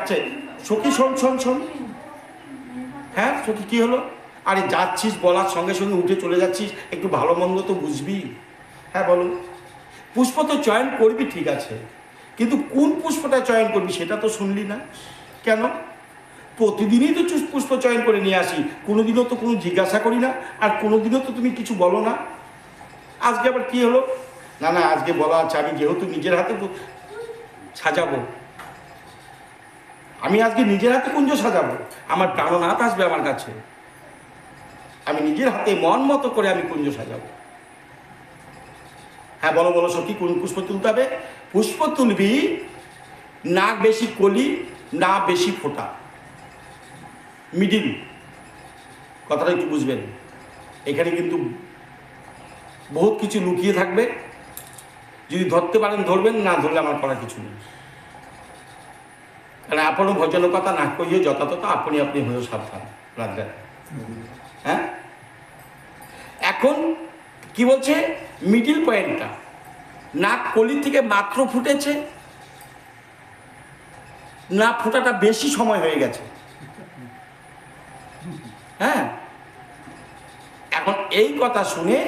যাচ্ছে। সখী, শোন শোন শোন। হ্যাঁ সখী, কি হলো? আরে যাচ্ছিস, বলার সঙ্গে সঙ্গে উঠে চলে যাচ্ছিস। একটু ভালো মন্দ তো বুঝবি। হ্যাঁ বলো। পুষ্প তো চয়ন করবি, ঠিক আছে। কিন্তু কোন পুষ্পটা চয়ন করবি সেটা তো শুনলি না। কেন? প্রতিদিনই তো পুষ্প চয়ন করে নিয়ে আসি। কোনোদিনও তো কোনো জিজ্ঞাসা করি না। আর কোনোদিনও তো তুমি কিছু বলো না। আজকে আবার কি হলো? না না, আজকে বলা আছে। আমি যেহেতু নিজের হাতে সাজাবো। আমি আজকে নিজের হাতে কুঞ্জ সাজাবো। আমার প্রাণনাথ আসবে আমার কাছে। আমি নিজের হাতে মন মতো করে আমি কুঞ্জ সাজাবো। হ্যাঁ বলো বলো, সখী, কোন পুষ্প তুলতে হবে? পুষ্প তুলবি, না বেশি কলি, না বেশি ফোটা। মিডিল। কথাটা একটু বুঝবেন। এখানে কিন্তু বহুত কিছু লুকিয়ে থাকবে। যদি ধরতে পারেন, ধরবেন, না ধরলে আমার করার কিছু নেই। কারণ আপনও ভজন কথা না করিয়ে যথাযথ আপনি আপনি হয়েও সাবধান। রাজা হ্যাঁ? এখন কি বলছে? মিডিল পয়েন্টটা নাক কলি থেকে মাত্র ফুটেছে। না ফোটাটা বেশি সময় হয়ে গেছে। হ্যাঁ? এখন এই কথা শুনে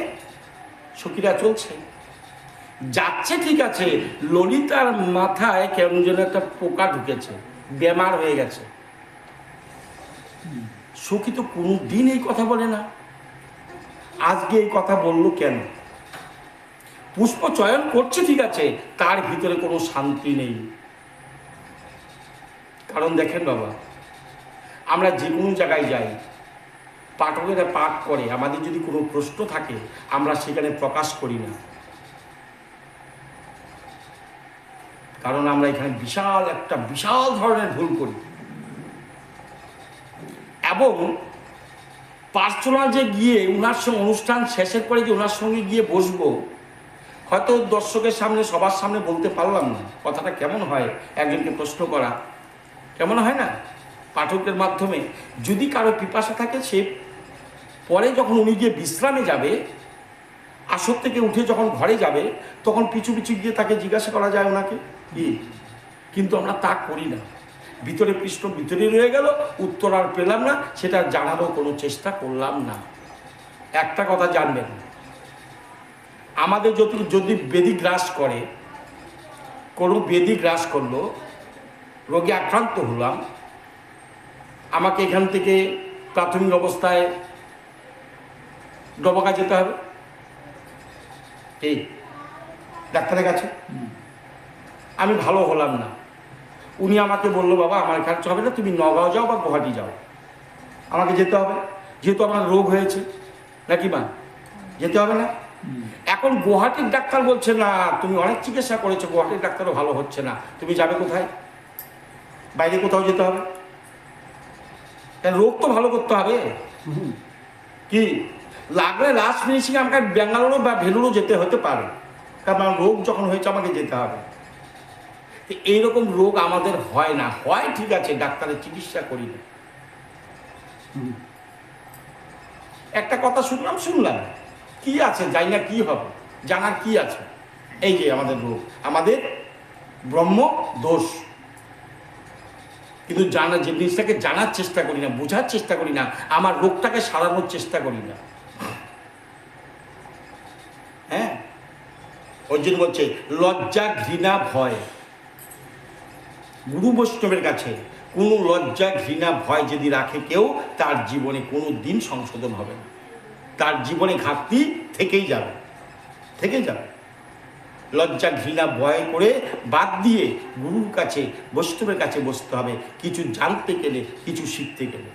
সখীরা চলছে। যাচ্ছে ঠিক আছে, ললিতার মাথায় কেমন যেন একটা পোকা ঢুকেছে, বেমার হয়ে গেছে। সখী তো কোনো দিন এই কথা বলে না। আজকে এই কথা বলল কেন? পুষ্প চয়ন করছে ঠিক আছে, তার ভিতরে কোনো শান্তি নেই। কারণ দেখেন বাবা, আমরা যে কোনো জায়গায় যাই, পাঠকেরা পাঠ করে, আমাদের যদি কোনো প্রশ্ন থাকে, আমরা সেখানে প্রকাশ করি না। কারণ আমরা এখানে বিশাল একটা, বিশাল ধরনের ভুল করি। এবং পার্সোনাল যে গিয়ে ওনার সঙ্গে, অনুষ্ঠান শেষের পরে যে ওনার সঙ্গে গিয়ে বসবো, হয়তো দর্শকের সামনে, সবার সামনে বলতে পারলাম না, কথাটা কেমন হয়, একজনকে প্রশ্ন করা, কেমন হয় না? পাঠকের মাধ্যমে, যদি কারও পিপাসা থাকে, সে পরে যখন উনি গিয়ে বিশ্রামে যাবে, আসর থেকে উঠে যখন ঘরে যাবে, তখন পিছু পিছু গিয়ে তাকে জিজ্ঞাসা করা যায় ওনাকে কিন্তু আমরা তা করি না। ভিতরে পৃষ্ঠ ভিতরে রয়ে গেল, উত্তর আর পেলাম না, সেটা জানারও কোনো চেষ্টা করলাম না। একটা কথা জানবেন, আমাদের যদি যদি বেদি গ্রাস করে, কোনো বেদি গ্রাস করল, রোগে আক্রান্ত হলাম, আমাকে এখান থেকে প্রাথমিক অবস্থায় ডবকা যেতে হবে। এই, ডাক্তারের কাছে? আমি ভালো হলাম না। উনি আমাকে বলল বাবা আমার কাছে হবে না তুমি নগাঁও যাও বা গুয়াহাটি যাও। আমাকে যেতে হবে। যেহেতু আমার রোগ হয়েছে নাকি মা? যেতে হবে না? এখন গুয়াহাটির ডাক্তার বলছে না তুমি অনেক চিকিৎসা করেছ গুয়াহাটির ডাক্তারও ভালো হচ্ছে না। তুমি যাবে কোথায়? বাইরে কোথাও যেতে হবে? রোগ তো ভালো করতে হবে। কি? লাগলে লাস্ট ফিনিশিং আমাকে ব্যাঙ্গালোরও বা ভেলুরও যেতে হতে পারে। কারণ রোগ যখন হয়েছে আমাকে যেতে হবে। তো এইরকম রোগ আমাদের হয় না। হয় ঠিক আছে, ডাক্তারের চিকিৎসা করি না। একটা কথা শুনলাম শুনলাম। কি আছে? জানি না কি হবে। জানার কি আছে? এই যে আমাদের রোগ। আমাদের ব্রহ্ম দোষ। কিন্তু জানা, যে জিনিসটাকে জানার চেষ্টা করি না, বোঝার চেষ্টা করি না, আমার রোগটাকে সারানোর চেষ্টা করি না। হ্যাঁ? জন্য বলছে, লজ্জা ঘৃণা ভয়। গুরু বৈষ্ণবের কাছে কোনো লজ্জা, ঘৃণা, ভয় যদি রাখে কেউ, তার জীবনে কোনো দিন সংশোধন হবে না। তার জীবনে ঘাটতি থেকেই যাবে থেকেই যাবে। লজ্জা, ঘৃণা, ভয় করে বাদ দিয়ে গুরুর কাছে, বৈষ্ণবের কাছে বসতে হবে। কিছু জানতে গেলে, কিছু শিখতে গেলে?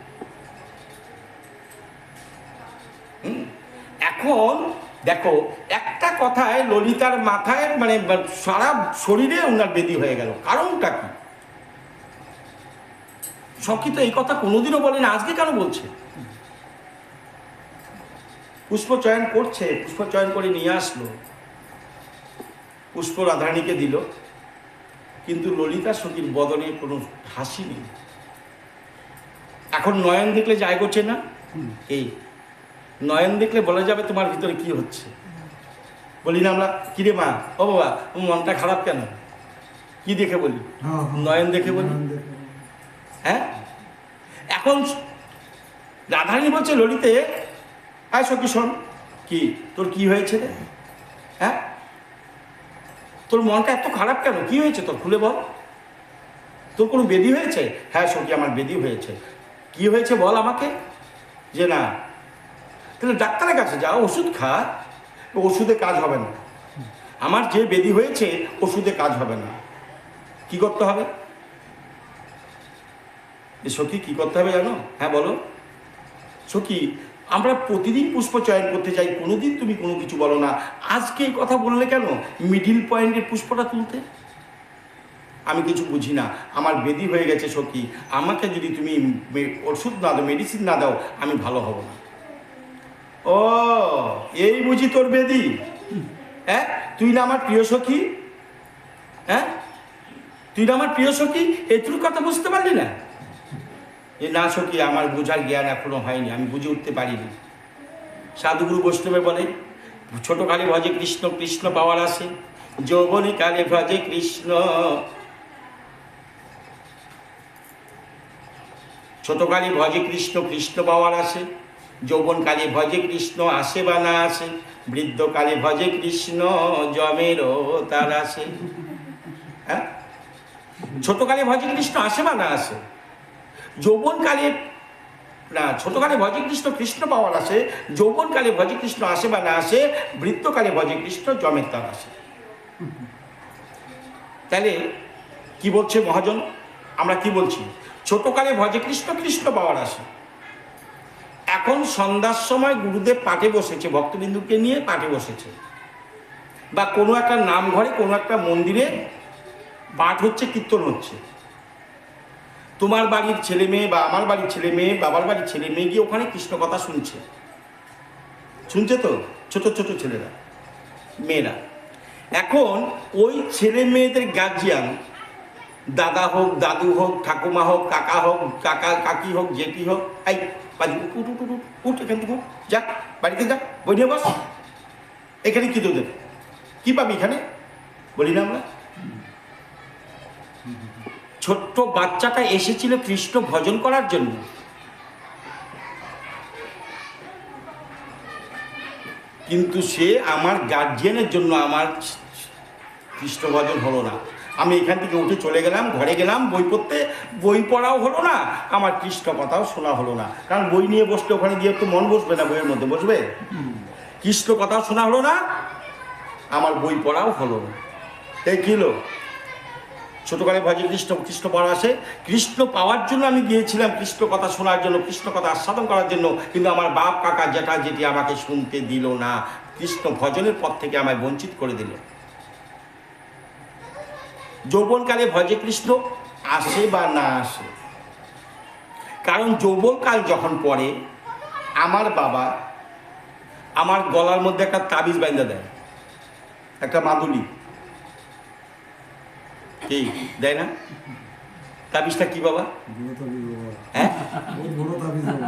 এখন দেখো, একটা কথায় ললিতার মাথায় মানে সারা শরীরে ওনার বেদি হয়ে গেল। কারণটা কি? সখী তো এই কথা কোনোদিনও বলে না আজকে কেন বলছে? পুষ্প চয়ন করছে পুষ্প চয়ন করে নিয়ে আসলো। পুষ্প রাধারানীকে দিল কিন্তু ললিতা সখীর বদনে কোনো হাসি নেই। এখন নয়ন দেখলে যায় করছে না? এই নয়ন দেখলে বলা যাবে তোমার ভিতরে কি হচ্ছে? বলি না আমরা কিরে মা? ও বাবা মনটা খারাপ কেন? কি দেখে বলি? নয়ন দেখে বলি? হ্যাঁ? এখন রাধারানী বলছে, ললিতে, আয় সখী, শোন। কি? তোর কি হয়েছে রে? হ্যাঁ? তোর মনটা এত খারাপ কেন? কি হয়েছে তোর? খুলে বল। তোর কোনো বেদি হয়েছে? হ্যাঁ সখী, আমার বেদি হয়েছে। কি হয়েছে বল আমাকে? যে না। তাহলে ডাক্তারের কাছে যা, ওষুধ খা। ওষুধে কাজ হবে না। আমার যে বেদি হয়েছে, ওষুধে কাজ হবে না। কি করতে হবে? এ সখী কি করতে হবে জানো? হ্যাঁ বলো। সখী, আমরা প্রতিদিন পুষ্প চয়ন করতে যাই, কোনোদিন তুমি কোনো কিছু বলো না। আজকে এই কথা বললে কেন? মিডিল পয়েন্টের পুষ্পটা তুলতে। আমি কিছু বুঝি না। আমার বেদি হয়ে গেছে সখী। আমাকে যদি তুমি ওষুধ না দাও মেডিসিন না দাও, আমি ভালো হব না। ও, এই বুঝি তোর বেদি। হ্যাঁ তুই না আমার প্রিয় সখী? হ্যাঁ? তুই না আমার প্রিয় সখী? এটুকু কথা বুঝতে পারলি না? এ না সখী, আমার বোঝার জ্ঞান এখনও হয়নি, আমি বুঝে উঠতে পারিনি। সাধুগুরু বৈষ্ণবে বলে ছোট কালে ভজে কৃষ্ণ কৃষ্ণ পাওয়ার আসে যৌবনী কালে ভজে কৃষ্ণ। ছোট কালে ভজে কৃষ্ণ কৃষ্ণ পাওয়ার আসে যৌবন কালে ভজে কৃষ্ণ আসে বা না আসে বৃদ্ধ কালে ভজে কৃষ্ণ, জমেরও তার আসে। হ্যাঁ? ছোটকালে ভজে কৃষ্ণ আসে বা না আসে? যৌবনকালে, না, ছোটকালে ভজে কৃষ্ণ কৃষ্ণ পাওয়ার আসে, যৌবনকালে ভজে কৃষ্ণ আসে বা না আসে, বৃত্তকালে ভজে কৃষ্ণ জমের তার আসে। তাহলে, কি বলছে মহাজন? আমরা কি বলছি? ছোটকালে ভজে কৃষ্ণ কৃষ্ণ পাওয়ার আসে। এখন সন্ধ্যার সময় গুরুদেব পাঠে বসেছে, ভক্তবিন্দুকে নিয়ে পাঠে বসেছে। বা কোনো একটা নাম ঘরে কোনো একটা মন্দিরে পাঠ হচ্ছে, কীর্তন হচ্ছে। তোমার বাড়ির ছেলে মেয়ে বা আমার বাড়ির ছেলে মেয়ে বাবার বাড়ির ছেলে মেয়ে গিয়ে ওখানে কৃষ্ণ কথা শুনছে। শুনছে তো? ছোট ছোট ছেলেরা মেয়েরা। এখন ওই ছেলে মেয়েদের গার্জিয়ান দাদা হোক দাদু হোক ঠাকুমা হোক কাকা হোক কাকা কাকি হোক জেঠি হোক এই বাজি উঠ উঠ উঠ উঠ, এখান থেকে বাড়িতে যা বই নিয়ে বস। এখানে কি তোদের? কি পাবি এখানে? বলি না আমরা। ছোট্ট বাচ্চাটা এসেছিল কৃষ্ণ ভজন করার জন্য। কিন্তু সে আমার গার্জিয়ানের জন্য আমার কৃষ্ণ ভজন হলো না। আমি এখান থেকে উঠে চলে গেলাম, ঘরে গেলাম, বই পড়তে। বই পড়াও হলো না, আমার কৃষ্ণ কথাও শোনা হলো না। কারণ বই নিয়ে বসলে ওখানে গিয়ে তো মন বসবে না বইয়ের মধ্যে, বসবে? কৃষ্ণ কথাও শোনা হলো না, আমার বই পড়াও হলো না। এই কী ছোটকালে ভজে কৃষ্ণ কৃষ্ণ পড়া আসে। কৃষ্ণ পাওয়ার জন্য আমি গিয়েছিলাম কৃষ্ণ কথা শোনার জন্য, কৃষ্ণ কথা আস্বাদন করার জন্য, কিন্তু আমার বাপ, কাকা জেঠা যেটি আমাকে শুনতে দিল না। কৃষ্ণ ভজনের পথ থেকে আমায় বঞ্চিত করে দিল। যৌবনকালে ভজে কৃষ্ণ, আসে বা না আসে। কারণ যৌবনকাল যখন পড়ে, আমার বাবা আমার গলার মধ্যে একটা তাবিজ বাইন্দা দেয়। একটা মাদুলি। কি দেয় না? তাবিজটা কি বাবা। হ্যাঁ? বহুত বড় তাবিজ বাবা।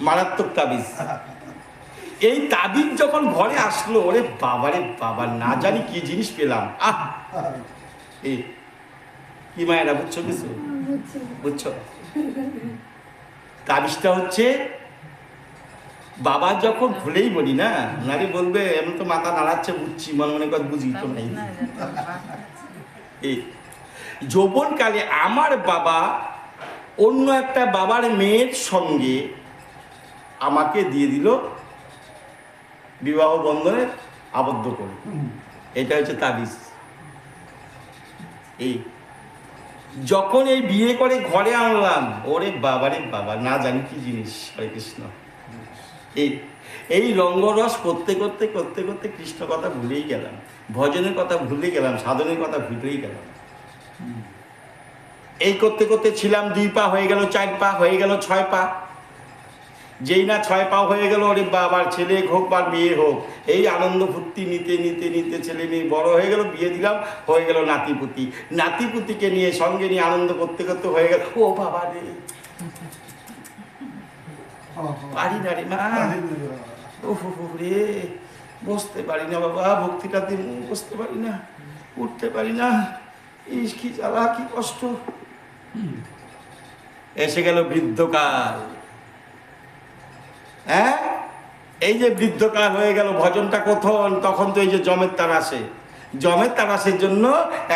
মারাত্মক তাবিজ। এই তাবিজ যখন ঘরে আসলো ওরে বাবারে বাবা না জানি কি জিনিস পেলাম। আহ! এই কি মায়েরা বুঝছ কিছু? বুঝছ? তাবিজটা হচ্ছে বাবা যখন ভুলেই বলি না, নারী বলবে, এমন তো মাথা নাড়াচ্ছে, বুঝছি, মনে মনে কর বুঝি তো নাই। এই, যৌবনকালে আমার বাবা অন্য একটা বাবার মেয়ের সঙ্গে আমাকে দিয়ে দিল বিবাহ বন্ধনে আবদ্ধ করে। এটা হচ্ছে তাবিজ। এই, যখন এই বিয়ে করে ঘরে আনলাম, ওরে বাবারে বাবা, না জানি কি জিনিস, হরে কৃষ্ণ। এই এই রঙ্গরস করতে করতে করতে করতে কৃষ্ণ কথা ভুলেই গেলাম। ভজনের কথা ভুলে গেলাম, সাধনের কথা ভুলেই গেলাম। এই করতে করতে ছিলাম দুই পা হয়ে গেল, চার পা হয়ে গেল, ছয় পা। যেই না ছয় পা হয়ে গেল, ওরে বাবার ছেলে হোক বা মেয়ে হোক, এই আনন্দ ফুর্তি নিতে নিতে নিতে ছেলে মেয়ে বড় হয়ে গেল, বিয়ে দিলাম, হয়ে গেল নাতিপুতি। নাতিপুতিকে নিয়ে সঙ্গে নিয়ে আনন্দ করতে করতে হয়ে গেল, ও বাবা রে। পারি না রে, মা। ও রে, বসতে পারি না বাবা, ভক্তিটা দিয়ে বসতে পারি না, উঠতে পারি না। ইস, কি জ্বালা, কি কষ্ট। এসে গেল বৃদ্ধকাল। হ্যাঁ? এই যে বৃদ্ধকাল হয়ে গেল, ভজনটা কখন তখন তো এই যে জমের তার আসে। জমের তার আসের জন্য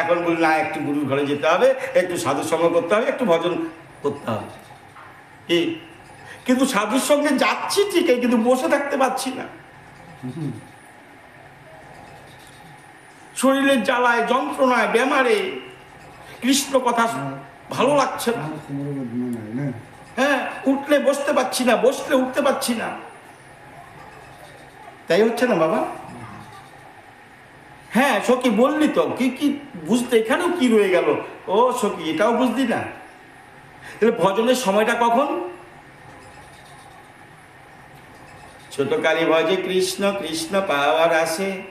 এখন বলি, না, একটু গুরুর ঘরে যেতে হবে, একটু সাধুর সঙ্গ করতে হবে, একটু ভজন করতে হবে। কি? কিন্তু সাধুর সঙ্গে যাচ্ছি ঠিকই, কিন্তু বসে থাকতে পারছি না। শরীরের জ্বালায়, যন্ত্রণায়, বেমারে কৃষ্ণ কথা ভালো লাগছে না। হ্যাঁ উঠলে বসতে পারছি না, বসলে উঠতে পারছি না। তাই হচ্ছে না বাবা? হ্যাঁ সখী বললি তো, কি কি বুঝতে এখানেও কি রয়ে গেল? ও সখী, এটাও বুঝলি না? ভজনের সময়টা কখন? ছোট কালী ভজে কৃষ্ণ কৃষ্ণ পাওয়ার আসে।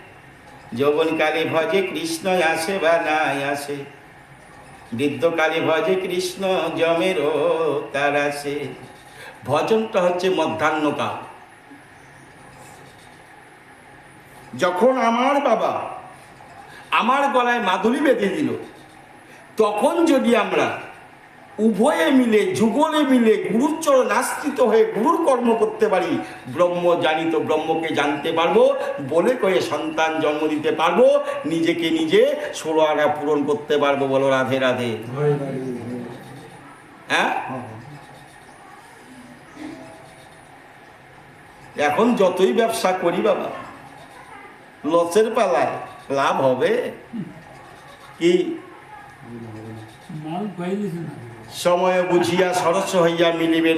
যৌবন কালী ভজে কৃষ্ণ আসে বা নাই আসে। বৃদ্ধকালী ভজে কৃষ্ণ জমেরও তার আসে। ভজনটা হচ্ছে মধ্যাহ্নকাল। যখন আমার বাবা আমার গলায় মাধুরী বেঁধে দিল, তখন যদি আমরা উভয়ে মিলে যুগলে মিলে গুরুর চরণ আশ্রিত হয়ে গুরুর কর্ম করতে পারি। ব্রহ্ম জানিত ব্রহ্মকে জানতে পারব বলে কয়ে সন্তান জন্ম দিতে পারব নিজেকে নিজে ষোলো আনা পূরণ করতে পারব বলো রাধে রাধে। হ্যাঁ? এখন যতই ব্যবসা করি বাবা লসের পালায় লাভ হবে। কি। মাল পাইলিস না। সময় বুঝিয়া সরস হইয়া মিলিবে